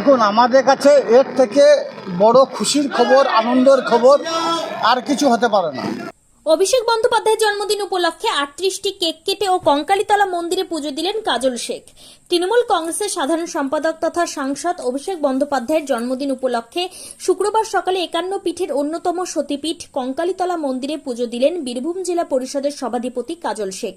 দেখুন, আমাদের কাছে এর থেকে বড় খুশির খবর, আনন্দের খবর আর কিছু হতে পারে না। অভিষেক বন্দ্যোপাধ্যায়ের জন্মদিন উপলক্ষে আটত্রিশটি কেক কেটে ও কঙ্কালীতলা মন্দিরে পুজো দিলেন কাজল শেখ। তৃণমূল কংগ্রেসের সাধারণ সম্পাদক তথা সাংসদ অভিষেক বন্দ্যোপাধ্যায়ের জন্মদিন উপলক্ষে শুক্রবার সকালে একান্ন পীঠের অন্যতম সতীপীঠ কঙ্কালীতলা মন্দিরে পুজো দিলেন বীরভূম জেলা পরিষদের সভাধিপতি কাজল শেখ।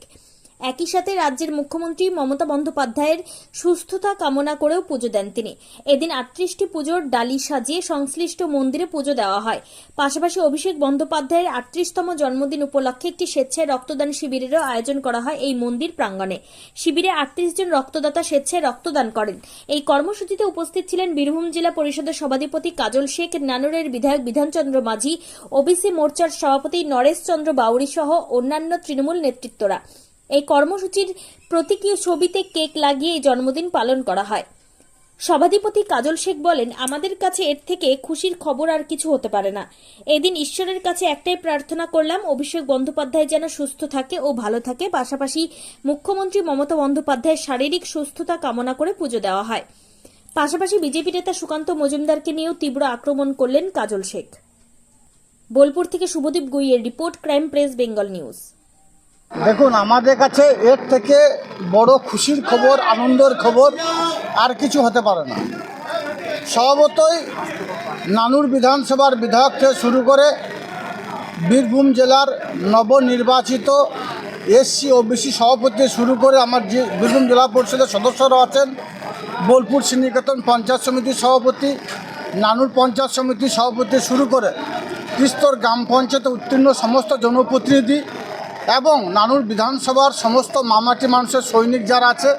একই সাথে রাজ্যের মুখ্যমন্ত্রী মমতা বন্দ্যোপাধ্যায়ের সুস্থতা কামনা করেও পুজো দেন তিনি। এদিন আটত্রিশটি পুজোর ডালি সাজিয়ে সংশ্লিষ্ট মন্দিরে পুজো দেওয়া হয়। পাশাপাশি অভিষেক বন্দ্যোপাধ্যায়ের আটত্রিশতম জন্মদিন উপলক্ষে একটি স্বেচ্ছায় রক্তদান শিবিরেরও আয়োজন করা হয় এই মন্দির প্রাঙ্গণে। শিবিরে আটত্রিশ জন রক্তদাতা স্বেচ্ছায় রক্তদান করেন। এই কর্মসূচিতে উপস্থিত ছিলেন বীরভূম জেলা পরিষদের সভাধিপতি কাজল শেখ, নানুরের বিধায়ক বিধানচন্দ্র মাঝি, ওবিসি মোর্চার সভাপতি নরেশ চন্দ্র বাউরি সহ অন্যান্য তৃণমূল নেতৃত্বরা। এই কর্মসূচির প্রতীকী ছবিতে কেক লাগিয়ে জন্মদিন পালন করা হয়। সভাধিপতি কাজল শেখ বলেন, আমাদের কাছে এর থেকে খুশির খবর আর কিছু হতে পারে না। এদিন ঈশ্বরের কাছে একটাই প্রার্থনা করলাম, অভিষেক বন্দ্যোপাধ্যায় যেন সুস্থ থাকে ও ভালো থাকে। পাশাপাশি মুখ্যমন্ত্রী মমতা বন্দ্যোপাধ্যায়ের শারীরিক সুস্থতা কামনা করে পুজো দেওয়া হয়। পাশাপাশি বিজেপি নেতা সুকান্ত মজুমদারকে নিয়েও তীব্র আক্রমণ করলেন কাজল শেখ। বোলপুর থেকে Subhadip গুইয়ের report, crime press, Bengal news. দেখুন, আমাদের কাছে এর থেকে বড় খুশির খবর, আনন্দের খবর আর কিছু হতে পারে না। স্বভাবতই নানুর বিধানসভার বিধায়ক থেকে শুরু করে বীরভূম জেলার নবনির্বাচিত এসসি ও ওবিসি সভাপতি শুরু করে আমার যে বীরভূম জেলা পরিষদের সদস্যরা আছেন, বোলপুর শ্রীনিকেতন পঞ্চায়েত সমিতির সভাপতি, নানুর পঞ্চায়েত সমিতির সভাপতি শুরু করে তিস্তর গ্রাম পঞ্চায়েতে উত্তীর্ণ সমস্ত জনপ্রতিনিধি এবং নানুর বিধানসভার সমস্ত মামাটি মানুষের সৈনিক যারা আছে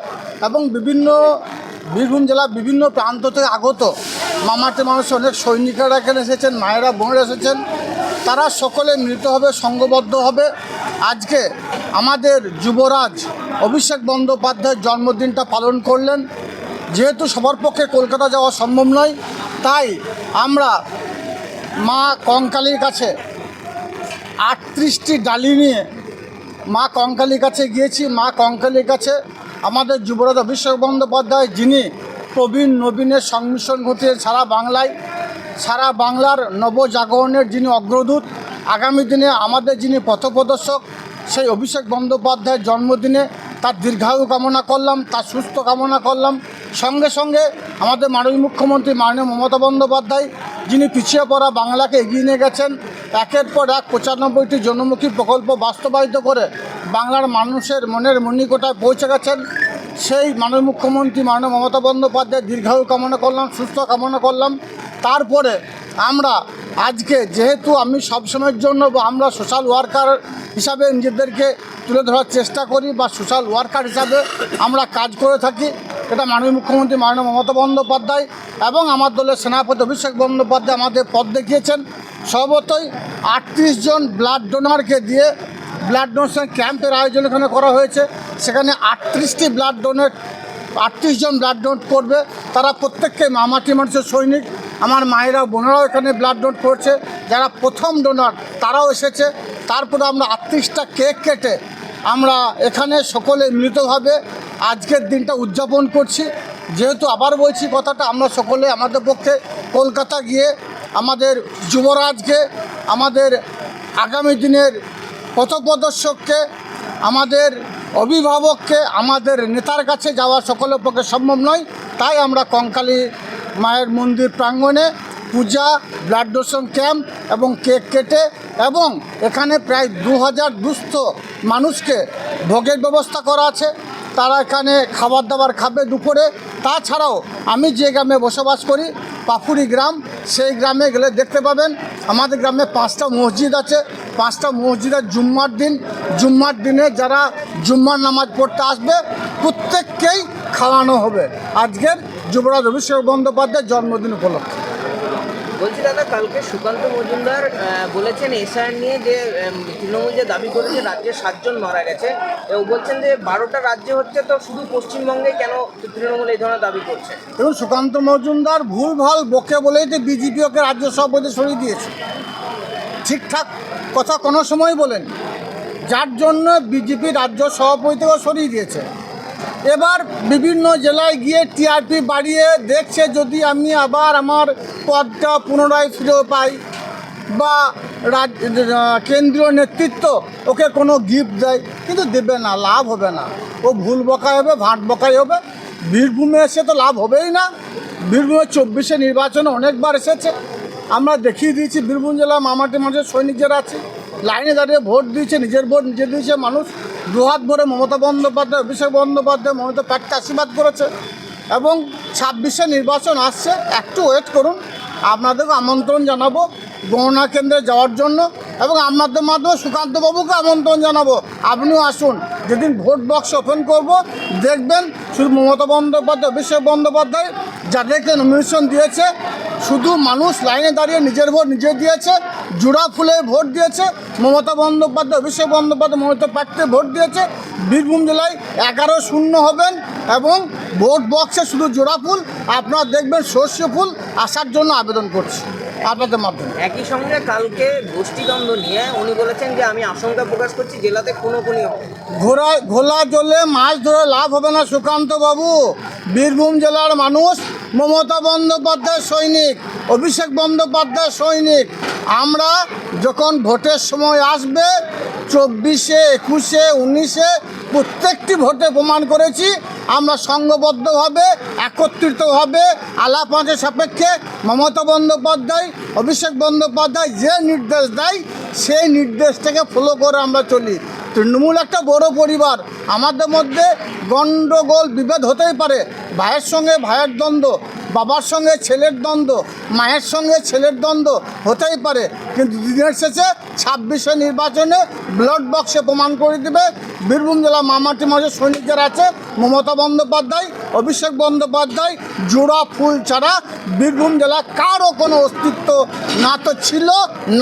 এবং বিভিন্ন বীরভূম জেলার বিভিন্ন প্রান্ত থেকে আগত মামাটি মানুষের অনেক সৈনিকেরা এখানে এসেছেন, মায়েরা, বোনেরা এসেছেন। তারা সকলে মিলিত হবে, সংঘবদ্ধ হবে। আজকে আমাদের যুবরাজ অভিষেক বন্দ্যোপাধ্যায়ের জন্মদিনটা পালন করলেন। যেহেতু সবার পক্ষে কলকাতা যাওয়া সম্ভব নয়, তাই আমরা মা কঙ্কালীর কাছে আটত্রিশটি ডালি নিয়ে মা কঙ্কালীর কাছে গিয়েছি, মা কঙ্কালীর কাছে আমাদের যুবরাজ অভিষেক বন্দ্যোপাধ্যায়, যিনি প্রবীণ নবীনের সংমিশ্রণ ঘটিয়ে সারা বাংলায়, সারা বাংলার নবজাগরণের যিনি অগ্রদূত, আগামী দিনে আমাদের যিনি পথপ্রদর্শক, সেই অভিষেক বন্দ্যোপাধ্যায়ের জন্মদিনে তার দীর্ঘায়ু কামনা করলাম, তার সুস্থ কামনা করলাম। সঙ্গে সঙ্গে আমাদের মাননীয় মুখ্যমন্ত্রী মাননীয় মমতা বন্দ্যোপাধ্যায়, যিনি পিছিয়ে পড়া বাংলাকে এগিয়ে নিয়ে গেছেন একের পর এক পঁচানব্বইটি জনমুখী প্রকল্প বাস্তবায়িত করে বাংলার মানুষের মনের মণিকোটায় পৌঁছে গেছেন। সেই মাননীয় মুখ্যমন্ত্রী মাননীয় মমতা বন্দ্যোপাধ্যায় দীর্ঘায়ু কামনা করলাম, সুস্থ কামনা করলাম। তারপরে আমরা আজকে যেহেতু আমি সবসময়ের জন্য আমরা সোশ্যাল ওয়ার্কার হিসাবে নিজেদেরকে তুলে ধরার চেষ্টা করি বা সোশ্যাল ওয়ার্কার হিসাবে আমরা কাজ করে থাকি এটা মাননীয় মুখ্যমন্ত্রী মাননীয় মমতা বন্দ্যোপাধ্যায় এবং আমার দলের সেনাপতি অভিষেক বন্দ্যোপাধ্যায় আমাদের পথ দেখিয়েছেন। সর্বতই আটত্রিশ জন ব্লাড ডোনারকে দিয়ে ব্লাড ডোনেশন ক্যাম্পের আয়োজন এখানে করা হয়েছে। সেখানে আটত্রিশটি ব্লাড ডোনেট, আটত্রিশ জন ব্লাড ডোনেট করবে। তারা প্রত্যেককে মামাটি মানুষের সৈনিক। আমার মায়েরা বোনেরাও এখানে ব্লাড ডোনেট করছে। যারা প্রথম ডোনার, তারাও এসেছে। তারপরে আমরা আটত্রিশটা কেক কেটে আমরা এখানে সকলে মিলিতভাবে আজকের দিনটা উদযাপন করছি। যেহেতু আবার বলছি কথাটা, আমরা সকলে আমাদের পক্ষে কলকাতা গিয়ে আমাদের যুবরাজকে, আমাদের আগামী দিনের পথপ্রদর্শককে, আমাদের অভিভাবককে, আমাদের নেতার কাছে যাওয়া সকলের পক্ষে সম্ভব নয়। তাই আমরা কঙ্কালী মায়ের মন্দির প্রাঙ্গণে পূজা ব্লাড ডোনেশন ক্যাম্প এবং কেক কেটে এবং এখানে প্রায় দু হাজার দুস্থ মানুষকে ভোগের ব্যবস্থা করা আছে। তারা এখানে খাবার দাবার খাবে দুপুরে। তাছাড়াও আমি যে গ্রামে বসবাস করি পাফুরি গ্রাম, সেই গ্রামে গেলে দেখতে পাবেন, আমাদের গ্রামে পাঁচটা মসজিদ আছে। পাঁচটা মসজিদের জুম্মার দিন। জুম্মার দিনে যারা জুম্মার নামাজ পড়তে আসবে, প্রত্যেককেই খাওয়ানো হবে। আজকের যুবরাজ অভিষেক বন্দ্যোপাধ্যায়ের জন্মদিন উপলক্ষে। বলছি দাদা, কালকে সুকান্ত মজুমদার বলেছেন এসআর নিয়ে যে তৃণমূল যে দাবি করেছে, রাজ্যে সাতজন মারা গেছে। ও বলছেন যে, বারোটা রাজ্য হচ্ছে তো শুধু পশ্চিমবঙ্গে কেন তৃণমূল এই ধরনের দাবি করছে? এবং সুকান্ত মজুমদার ভুলভাল বকে বলেই তো বিজেপি ওকে রাজ্য সভাপতি সরিয়ে দিয়েছে। ঠিকঠাক কথা কোনো সময় বলেন। যার জন্য বিজেপি রাজ্য সভাপতিও সরিয়ে দিয়েছে। এবার বিভিন্ন জেলায় গিয়ে টিআরপি বাড়িয়ে দেখছে যদি আমি আবার আমার পদটা পুনরায় ফিরে পাই বা কেন্দ্রীয় নেতৃত্ব ওকে কোনো গিফট দেয়, কিন্তু দেবে না, লাভ হবে না। ও ভুল বকাই হবে, ভাট বকাই হবে। বীরভূমে এসে তো লাভ হবেই না। বীরভূমে চব্বিশে নির্বাচনে অনেকবার এসেছে। আমরা দেখিয়ে দিয়েছি, বীরভূম জেলা মামাটি মানুষের সৈনিক যারা আছে, লাইনে দাঁড়িয়ে ভোট দিয়েছে, নিজের ভোট নিজে দিয়েছে মানুষ। দুহাত ভরে মমতা বন্দ্যোপাধ্যায়, অভিষেক বন্দ্যোপাধ্যায়, মমতা প্যাককে আশীর্বাদ করেছে এবং ছাব্বিশে নির্বাচন আসছে। একটু ওয়েট করুন। আপনাদেরকে আমন্ত্রণ জানাব। গণনা কেন্দ্রে যাওয়ার জন্য। এবং আপনাদের মাধ্যমে সুকান্তবাবুকে আমন্ত্রণ জানাব। আপনিও আসুন। যেদিন ভোট বক্স ওপেন করব, দেখবেন শুধু মমতা বন্দ্যোপাধ্যায়, অভিষেক বন্দ্যোপাধ্যায় যাদেরকে নমিনেশন দিয়েছে, শুধু মানুষ লাইনে দাঁড়িয়ে নিজের ভোট নিজে দিয়েছে, জোড়া ফুলে ভোট দিয়েছে, মমতা বন্দ্যোপাধ্যায়, অভিষেক বন্দ্যোপাধ্যায় মমতা প্যাক্টে ভোট দিয়েছে, বীরভূম জেলায় এগারো শূন্য হবেন এবং ভোট বক্সে শুধু জোড়া ফুল, আপনারা দেখবেন সর্ষে ফুল আসার জন্য আবেদন করছি। আপনাদের মাধ্যমে। একই সঙ্গে কালকে গোষ্ঠীদ্বন্দ্ব নিয়ে উনি বলেছেন যে আমি আশঙ্কা প্রকাশ করছি জেলাতে কোনো কোনো ঘোরা ঘোলা জলে মাছ ধরে লাভ হবে না সুকান্ত বাবু। বীরভূম জেলার মানুষ মমতা বন্দ্যোপাধ্যায় সৈনিক অভিষেক বন্দ্যোপাধ্যায় সৈনিক। আমরা যখন ভোটের সময় আসবে, চব্বিশে, একুশে, উনিশে, প্রত্যেকটি ভোটে প্রমাণ করেছি, আমরা সংঘবদ্ধভাবে, একত্রিতভাবে আলাপাঁচের সাপেক্ষে, মমতা বন্দ্যোপাধ্যায়, অভিষেক বন্দ্যোপাধ্যায় যে নির্দেশ দেয়, সেই নির্দেশটাকে ফলো করে আমরা চলি। তৃণমূল একটা বড় পরিবার, আমাদের মধ্যে গণ্ডগোল বিভেদ হতেই পারে। ভাইয়ের সঙ্গে ভাইয়ের দ্বন্দ্ব বাবার সঙ্গে ছেলের দ্বন্দ্ব মায়ের সঙ্গে ছেলের দ্বন্দ্ব হতেই পারে। কিন্তু দিনের শেষে ছাব্বিশে নির্বাচনে ব্লড বক্সে প্রমাণ করে দেবে বীরভূম জেলা মামাটি মাঝে সৈনিক যারা আছে মমতা বন্দ্যোপাধ্যায় অভিষেক বন্দ্যোপাধ্যায় জোড়া ফুল ছাড়া বীরভূম জেলা কারও কোনো অস্তিত্ব না তো ছিল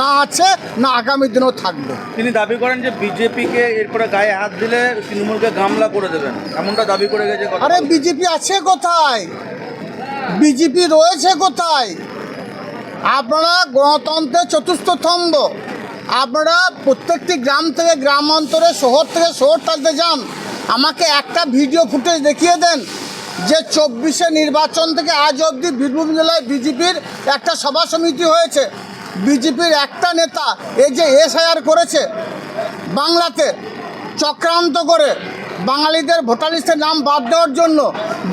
না আছে না আগামী দিনেও থাকবে। তিনি দাবি করেন যে বিজেপিকে এরপরে গায়ে হাত দিলে তৃণমূলকে গামলা করে দেবেন। এমনটা দাবি করে গেছে আরে বিজেপি আছে কোথায়? বিজেপি রয়েছে কোথায়? আপনারা গণতন্ত্রের চতুর্থ স্তম্ভ। আপনারা প্রত্যেকটি গ্রাম থেকে গ্রাম অন্তরে শহর থেকে শহর থাকতে যান। আমাকে একটা ভিডিও ফুটেজ দেখিয়ে দেন যে চব্বিশে নির্বাচন থেকে আজ অবধি বীরভূম জেলায় বিজেপির একটা সভা সমিতি হয়েছে। বিজেপির একটা নেতা, এই যে এসআইআর করেছে, বাংলাতে চক্রান্ত করে বাঙালিদের ভোটার লিস্টের নাম বাদ দেওয়ার জন্য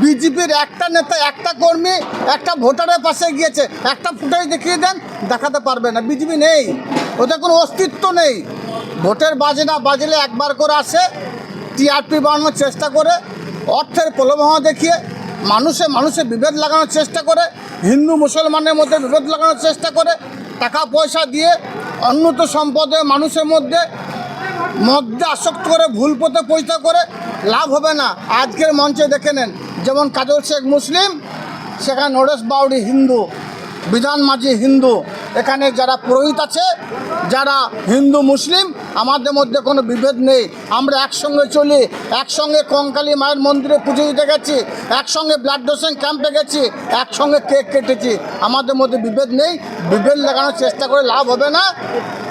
বিজেপির একটা নেতা, একটা কর্মী, একটা ভোটারের পাশে গিয়েছে। একটা ফুটেজ দেখিয়ে দেন, দেখাতে পারবে না। বিজেপি নেই। ওদের কোনো অস্তিত্ব নেই। ভোটের বাজে না বাজলে একবার করে আসে, টিআরপি বাড়ানোর চেষ্টা করে, অর্থের প্রলোভন দেখিয়ে মানুষে মানুষে বিভেদ লাগানোর চেষ্টা করে, হিন্দু মুসলমানের মধ্যে বিভেদ লাগানোর চেষ্টা করে, টাকা পয়সা দিয়ে অন্যত সম্পদে মানুষের মধ্যে মধ্যে আসক্ত করে, ভুল পথে পরিচয় করে লাভ হবে না। আজকের মঞ্চে দেখে নেন, যেমন কাজল শেখ মুসলিম, সেখানে নরেশ বাউরি হিন্দু, বিধান মাঝি হিন্দু, এখানে যারা পুরোহিত আছে, যারা হিন্দু মুসলিম আমাদের মধ্যে কোনো বিভেদ নেই। আমরা একসঙ্গে চলি, একসঙ্গে কঙ্কালী মায়ের মন্দিরে পুজো দিতে গেছি, একসঙ্গে ব্লাড ডোনেশন ক্যাম্পে গেছি, একসঙ্গে কেক কেটেছি। আমাদের মধ্যে বিভেদ নেই, বিভেদ লাগানোর চেষ্টা করে লাভ হবে না।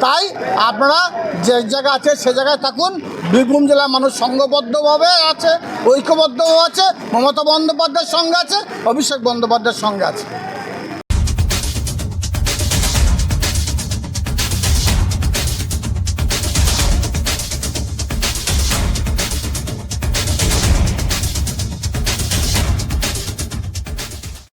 তাই আপনারা যে জায়গা আছে, সে জায়গায় থাকুন। বীরভূম জেলার মানুষ সংঘবদ্ধভাবে আছে, ঐক্যবদ্ধও আছে, মমতা বন্দ্যোপাধ্যায়ের সঙ্গে আছে, অভিষেক বন্দ্যোপাধ্যায়ের সঙ্গে আছে।